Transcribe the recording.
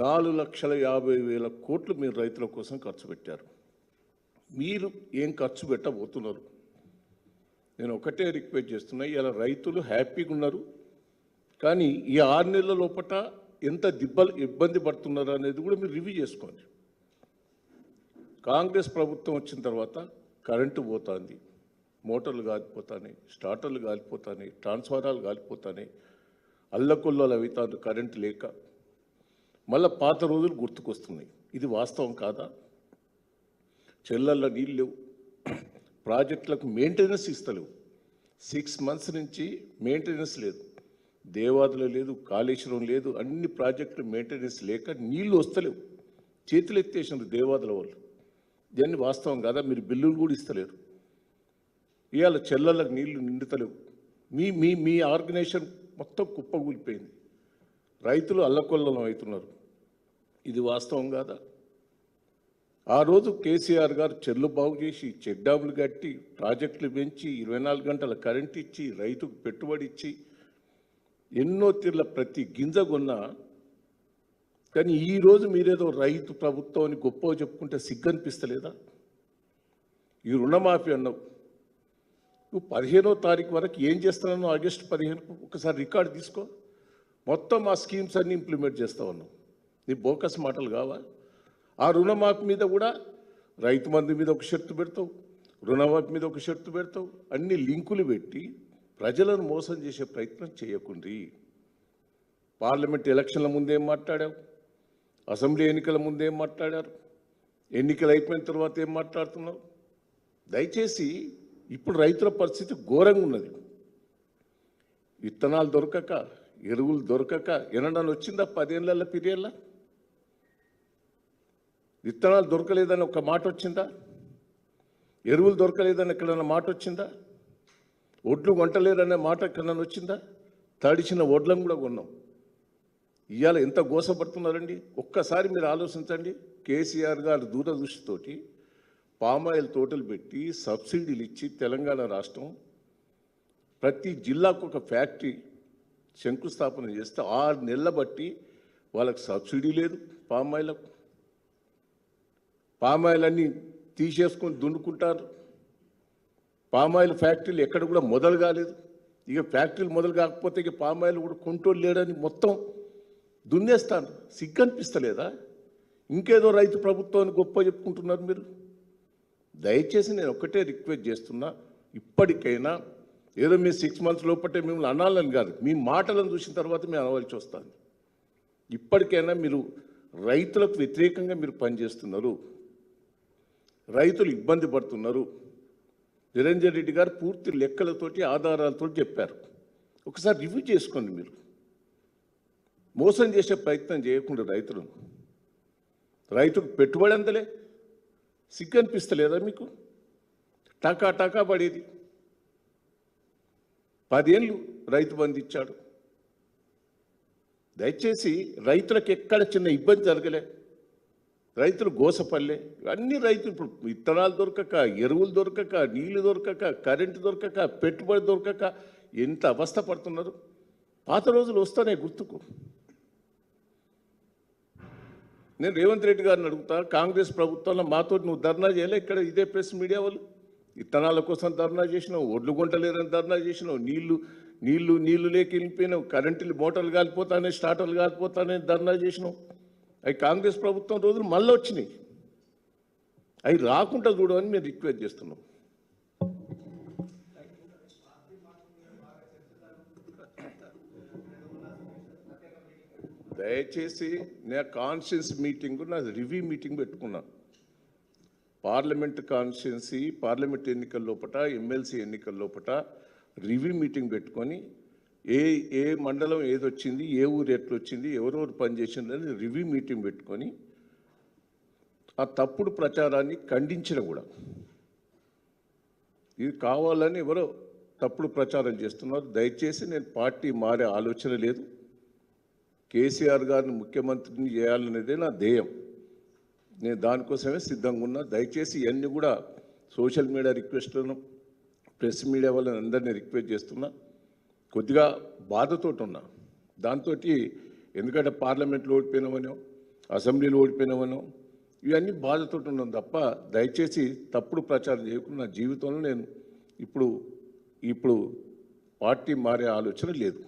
నాలుగు లక్షల యాభై వేల కోట్లు మీరు రైతుల కోసం ఖర్చు పెట్టారు. మీరు ఏం ఖర్చు పెట్టబోతున్నారు? నేను ఒకటే రిక్వెస్ట్ చేస్తున్నా ఇలా రైతులు హ్యాపీగా ఉన్నారు. కానీ ఈ ఆరు నెలల లోపల ఎంత దిబ్బలు ఇబ్బంది పడుతున్నారు అనేది కూడా మీరు రివ్యూ చేసుకోండి. కాంగ్రెస్ ప్రభుత్వం వచ్చిన తర్వాత కరెంటు పోతుంది. మోటార్లు కాలిపోతాయి స్టార్టర్లు కాలిపోతాయి ట్రాన్స్ఫారాలు కాలిపోతాయి అల్లకొల్లలు అవుతాను కరెంటు లేక. మళ్ళీ పాత రోజులు గుర్తుకొస్తున్నాయి. ఇది వాస్తవం కాదా? చెల్లల్లో నీళ్ళు లేవు. ప్రాజెక్టులకు మెయింటెనెన్స్ ఇస్తలేవు. సిక్స్ మంత్స్ నుంచి మెయింటెనెన్స్ లేదు. దేవాదులు లేదు కాళేశ్వరం లేదు అన్ని ప్రాజెక్టులు మెయింటెనెన్స్ లేక నీళ్ళు వస్తలేవు. చేతులు ఎత్తేసినారు దేవాదుల వాళ్ళు. దాన్ని వాస్తవం కాదా? మీరు బిల్లులు కూడా ఇస్తలేరు. ఇవాళ చెల్లలకు నీళ్ళు నిండుతలేవు. మీ మీ మీ ఆర్గనైజేషన్ మొత్తం కుప్పగూలిపోయింది రైతులు అల్లకొల్లం అవుతున్నారు. ఇది వాస్తవం కాదా? ఆ రోజు కేసీఆర్ గారు చెల్లు బాగు చేసి చెడ్డాబులు కట్టి ప్రాజెక్టులు పెంచి ఇరవై నాలుగు గంటల కరెంట్ ఇచ్చి రైతుకు పెట్టుబడి ఇచ్చి ఎన్నో తీర్ల ప్రతి గింజ కొన్నా కానీ ఈరోజు మీరేదో రైతు ప్రభుత్వం అని గొప్పగా చెప్పుకుంటే సిగ్గనిపిస్తలేదా? ఈ రుణమాఫీ అన్నావు. నువ్వు పదిహేనో తారీఖు వరకు ఏం చేస్తున్నావు ఆగస్టు పదిహేనుకు ఒకసారి రికార్డు తీసుకో. మొత్తం ఆ స్కీమ్స్ అన్నీ ఇంప్లిమెంట్ చేస్తా ఉన్నావు. నీ బోకస్ మాటలు కావా? ఆ రుణమాఫీ మీద కూడా రైతు మంది మీద ఒక షర్తు పెడతావు రుణమాఫీ మీద ఒక షర్తు పెడతావు అన్ని లింకులు పెట్టి ప్రజలను మోసం చేసే ప్రయత్నం చేయకుండ్రి. పార్లమెంట్ ఎలక్షన్ల ముందేం మాట్లాడావు? అసెంబ్లీ ఎన్నికల ముందేం మాట్లాడారు? ఎన్నికలు అయిపోయిన తర్వాత ఏం మాట్లాడుతున్నావు? దయచేసి ఇప్పుడు రైతుల పరిస్థితి ఘోరంగా ఉన్నది. విత్తనాలు దొరకక ఎరువులు దొరకక ఎనడని వచ్చిందా పదేళ్ళ పీరియడ్ల విత్తనాలు దొరకలేదని ఒక మాట వచ్చిందా? ఎరువులు దొరకలేదని ఎక్కడన్నా మాట వచ్చిందా? ఒడ్లు వంటలేదనే మాట ఎక్కడన్నా వచ్చిందా? తడిచిన ఒడ్లను కూడా కొన్నాం. ఇవాళ ఎంత గోసపడుతున్నారండి? ఒక్కసారి మీరు ఆలోచించండి. కేసీఆర్ గారు దూరదృష్టితోటి పామాయిల్ తోటలు పెట్టి సబ్సిడీలు ఇచ్చి తెలంగాణ రాష్ట్రం ప్రతి జిల్లాకు ఒక ఫ్యాక్టరీ శంకుస్థాపన చేస్తే ఆరు నెలల బట్టి వాళ్ళకి సబ్సిడీ లేదు పామాయిలకు పామాయిల్ అన్ని తీసేసుకొని దున్నుకుంటారు. పామాయిల్ ఫ్యాక్టరీలు ఎక్కడ కూడా మొదలు కాలేదు. ఇక ఫ్యాక్టరీలు మొదలు కాకపోతే ఇక పామాయిల్ కూడా కొంటోళ్ళు లేడని మొత్తం దున్నేస్తాను. సిగ్గనిపిస్తలేదా? ఇంకేదో రైతు ప్రభుత్వాన్ని గొప్ప చెప్పుకుంటున్నారు మీరు. దయచేసి నేను ఒక్కటే రిక్వెస్ట్ చేస్తున్నా ఇప్పటికైనా ఏదో మీ సిక్స్ మంత్స్ లోపటే మిమ్మల్ని అనాలని కాదు. మీ మాటలను చూసిన తర్వాత మేము అనవలసి వస్తాను ఇప్పటికైనా మీరు రైతులకు వ్యతిరేకంగా మీరు పనిచేస్తున్నారు. రైతులు ఇబ్బంది పడుతున్నారు. నిరంజన్ రెడ్డి గారు పూర్తి లెక్కలతోటి ఆధారాలతో చెప్పారు. ఒకసారి రివ్యూ చేసుకోండి మీరు. మోసం చేసే ప్రయత్నం చేయకుండా రైతులను. రైతుకు పెట్టుబడి అందలే. సిగ్గు అనిపిస్తలేదా మీకు? టాకా టాకా పడేది. పదేళ్ళు రైతు బంధు ఇచ్చాడు. దయచేసి రైతులకు ఎక్కడ చిన్న ఇబ్బంది జరగలే. రైతులు గోసపల్లె అన్ని రైతులు ఇప్పుడు విత్తనాలు దొరకక ఎరువులు దొరకక నీళ్ళు దొరకక కరెంటు దొరకక పెట్టుబడి దొరకక ఎంత అవస్థ పడుతున్నారు? పాత రోజులు వస్తానే గుర్తుకు. నేను రేవంత్ రెడ్డి గారిని అడుగుతా కాంగ్రెస్ ప్రభుత్వంలో మాతో నువ్వు ధర్నా చేయలే ఇక్కడ ఇదే ప్రెస్ మీడియా వాళ్ళు. విత్తనాల కోసం ధర్నా చేసినావు ఒడ్లు గుంటలేరని ధర్నా చేసినావు నీళ్ళు నీళ్ళు నీళ్ళు లేక వెళ్ళిపోయినావు కరెంటులు మోటార్లు కాలిపోతానే స్టార్టర్లు కాలిపోతానే ధర్నా చేసినావు. అవి కాంగ్రెస్ ప్రభుత్వం రోజులు మళ్ళీ వచ్చినాయి. అవి రాకుండా చూడమని మేము రిక్వెస్ట్ చేస్తున్నాం. దయచేసి నేను కాన్షియన్స్ మీటింగ్ నా రివ్యూ మీటింగ్ పెట్టుకున్నా. పార్లమెంట్ కాన్స్టిట్యున్సీ పార్లమెంట్ ఎన్నికల లోపల ఎమ్మెల్సీ ఎన్నికల లోపల రివ్యూ మీటింగ్ పెట్టుకొని ఏ ఏ మండలం ఏది వచ్చింది ఏ ఊరు ఎట్లా వచ్చింది ఎవరెవరు పనిచేసిందని రివ్యూ మీటింగ్ పెట్టుకొని ఆ తప్పుడు ప్రచారాన్ని ఖండించిన కూడా. ఇది కావాలని ఎవరో తప్పుడు ప్రచారం చేస్తున్నారు. దయచేసి నేను పార్టీ మారే ఆలోచన లేదు. కేసీఆర్ గారిని ముఖ్యమంత్రిని చేయాలనేదే నా ధ్యేయం. నేను దానికోసమే సిద్ధంగా ఉన్నా. దయచేసి ఇవన్నీ కూడా సోషల్ మీడియా రిక్వెస్ట్లను ప్రెస్ మీడియా వాళ్ళని అందరినీ రిక్వెస్ట్ చేస్తున్నా. కొద్దిగా బాధతోటి ఉన్నా దాంతో ఎందుకంటే పార్లమెంట్లో ఓడిపోయినామనో అసెంబ్లీలో ఓడిపోయినామనో ఇవన్నీ బాధతో ఉన్నాం తప్ప దయచేసి తప్పుడు ప్రచారం చేయకుండా నా జీవితంలో నేను ఇప్పుడు ఇప్పుడు పార్టీ మారే ఆలోచన లేదు.